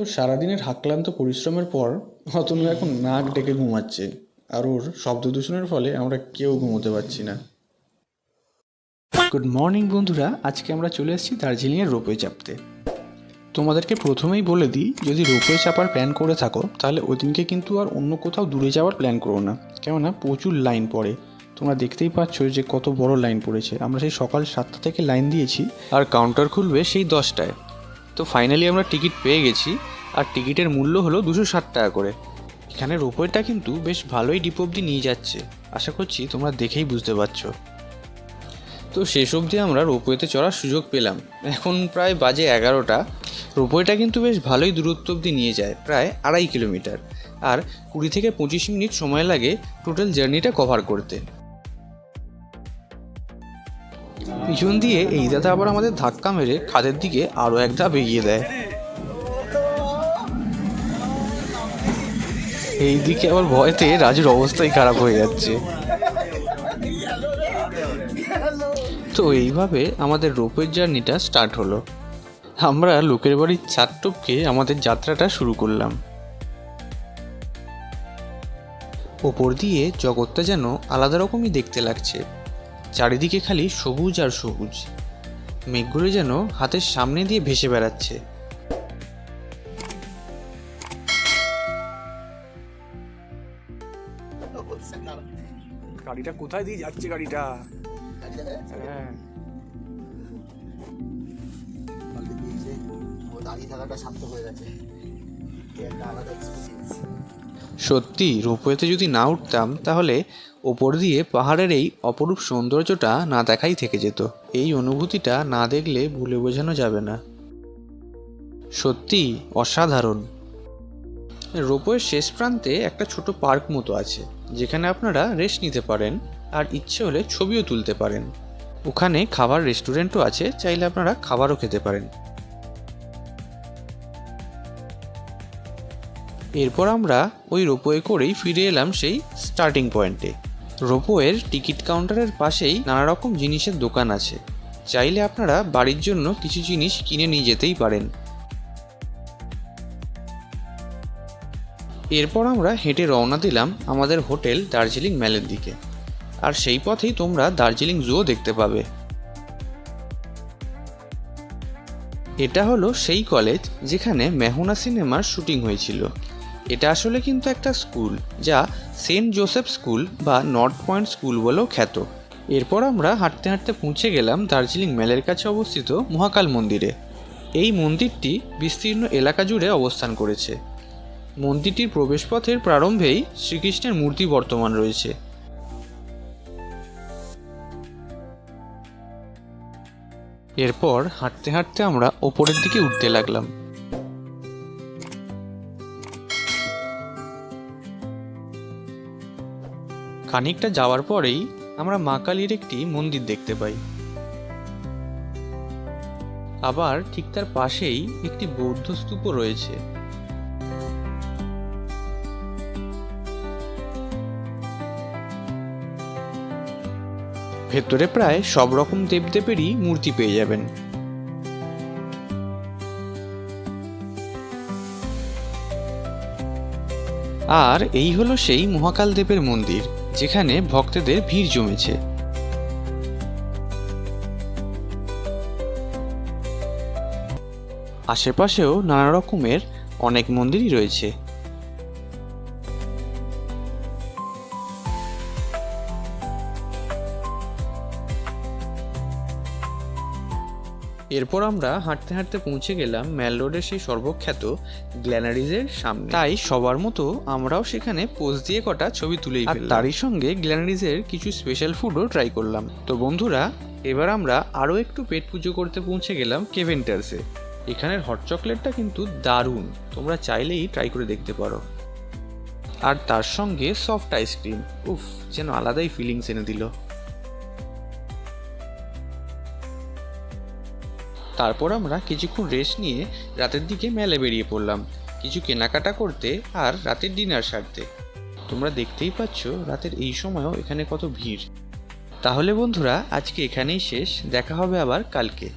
তো সারাদিনের হাক্লান্ত পরিশ্রমের পর অতনু এখন নাক ডেকে ঘুমাচ্ছে আর ওর শব্দ দূষণের ফলে আমরা কেউ ঘুমোতে পারছি না। গুড মর্নিং বন্ধুরা। আজকে আমরা চলে এসেছি দার্জিলিংয়ের রোপওয়ে চাপতে। তোমাদেরকে প্রথমেই বলে দিই, যদি রোপওয়ে চাপার প্ল্যান করে থাকো, তাহলে ওই দিনকে কিন্তু আর অন্য কোথাও দূরে যাওয়ার প্ল্যান করো না। কেননা প্রচুর লাইন পড়ে। তোমরা দেখতেই পাচ্ছ যে কত বড় লাইন পড়েছে। আমরা সেই সকাল সাতটা থেকে লাইন দিয়েছি আর কাউন্টার খুলবে সেই দশটায়। তো ফাইনালি আমরা টিকিট পেয়ে গেছি। আর টিকিটের মূল্য হলো দুশো ষাট টাকা করে। এখানে রোপওয়েটা কিন্তু বেশ ভালোই ডিপ অব্দি নিয়ে যাচ্ছে। আশা করছি তোমরা দেখেই বুঝতে পারছ। তো শেষ অবধি আমরা রোপওয়েতে চড়ার সুযোগ পেলাম। এখন প্রায় বাজে এগারোটা। রোপওয়েটা কিন্তু বেশ ভালোই দূরত্ব অবধি নিয়ে যায়, প্রায় আড়াই কিলোমিটার। আর কুড়ি থেকে পঁচিশ মিনিট সময় লাগে টোটাল জার্নিটা কভার করতে। পিছন দিয়ে এই দাদা আবার আমাদের ধাক্কা মেরে খাদের দিকে আরও এক ধাপ এগিয়ে দেয়। এই দিকে আবার ভয়তে রাজুর অবস্থাই খারাপ হয়ে যাচ্ছে। তো এইভাবে আমাদের রোপের জার্নিটা স্টার্ট হলো। আমরা লোকের বাড়ির ছাদ টপকে আমাদের যাত্রাটা শুরু করলাম। ওপর দিয়ে জগৎটা যেন আলাদা রকমই দেখতে লাগছে। চারিদিকে খালি সবুজ আর সবুজ। মেঘগুলো যেন হাতের সামনে দিয়ে ভেসে বেড়াচ্ছে। গাড়িটা কোথায় দিয়ে যাচ্ছে গাড়িটা? হ্যাঁ। পাল্টে দিয়েছে ও দাঁড়িয়ে থাকাটা সার্থক হয়ে গেছে? একটা আলাদা এক্সপিরিয়েন্স সত্যি রোপওয়েতে যদি না উঠতাম তাহলে ওপর দিয়ে পাহাড়ের এই অপরূপ সৌন্দর্যটা না দেখাই থেকে যেত। এই অনুভূতিটা না দেখলে ভুলে বোঝানো যাবে না। সত্যি অসাধারণ। রোপওয়ের শেষ প্রান্তে একটা ছোট পার্ক মতো আছে, যেখানে আপনারা রেস্ট নিতে পারেন আর ইচ্ছে হলে ছবিও তুলতে পারেন। ওখানে খাবার রেস্টুরেন্টও আছে, চাইলে আপনারা খাবারও খেতে পারেন। এরপর আমরা ওই রোপওয়ে করেই ফিরে এলাম সেই স্টার্টিং পয়েন্টে রোপওয়ের টিকিট কাউন্টারের পাশেই নানা রকম জিনিসের দোকান আছে। চাইলে আপনারা বাড়ির জন্য কিছু জিনিস কিনে নিয়ে যেতেই পারেন। এরপর আমরা হেঁটে রওনা দিলাম আমাদের হোটেল দার্জিলিং ম্যালের দিকে। আর সেই পথেই তোমরা দার্জিলিং জুও দেখতে পাবে। এটা হলো সেই কলেজ যেখানে মেহুনা সিনেমার শুটিং হয়েছিল। এটা আসলে কিন্তু একটা স্কুল যা সেন্ট জোসেফ স্কুল বা নর্থ পয়েন্ট স্কুল বলেও খ্যাত। এরপর আমরা হাঁটতে হাঁটতে পৌঁছে গেলাম দার্জিলিং মেলের কাছে অবস্থিত মহাকাল মন্দিরে। এই মন্দিরটি বিস্তীর্ণ এলাকা জুড়ে অবস্থান করেছে। মন্দিরটির প্রবেশপথের প্রারম্ভেই শ্রীকৃষ্ণের মূর্তি বর্তমান রয়েছে। এরপর হাঁটতে হাঁটতে আমরা ওপরের দিকে উঠতে লাগলাম। খানিকটা যাওয়ার পরেই আমরা মা কালীর একটি মন্দির দেখতে পাই। আবার ঠিক তার পাশেই একটি বৌদ্ধ স্তূপও রয়েছে। ভেতরে প্রায় সব রকম দেবদেবেরই মূর্তি পেয়ে যাবেন। আর এই হলো সেই মহাকাল দেবের মন্দির, যেখানে ভক্তদের ভিড় জমেছে। আশেপাশেও নানা রকমের অনেক মন্দিরই রয়েছে। এরপর আমরা হাঁটতে হাঁটতে পৌঁছে গেলাম ম্যাল রোডের সেই সর্বখ্যাত গ্ল্যানারিজের সামনে। তাই সবার মতো আমরাও সেখানে পোজ দিয়ে কটা ছবি তুলেই আর তারই সঙ্গে গ্ল্যানারিজের কিছু স্পেশাল ফুডও ট্রাই করলাম। তো বন্ধুরা এবার আমরা আরও একটু পেট পুজো করতে পৌঁছে গেলাম কেভেন্টার্সে এখানের হট চকলেটটা কিন্তু দারুণ। তোমরা চাইলেই ট্রাই করে দেখতে পারো। আর তার সঙ্গে সফট আইসক্রিম উফ যেন আলাদাই ফিলিংস এনে দিল। তারপর আমরা কিছুক্ষণ রেস্ট নিয়ে রাতের দিকে মেলে বেরিয়ে পড়লাম। কিছু কেনাকাটা করতে আর রাতের ডিনার সারতে। তোমরা দেখতেই পাচ্ছ রাতের এই সময়ও এখানে কত ভিড়। তাহলে বন্ধুরা, আজকে এখানেই শেষ। দেখা হবে আবার কালকে।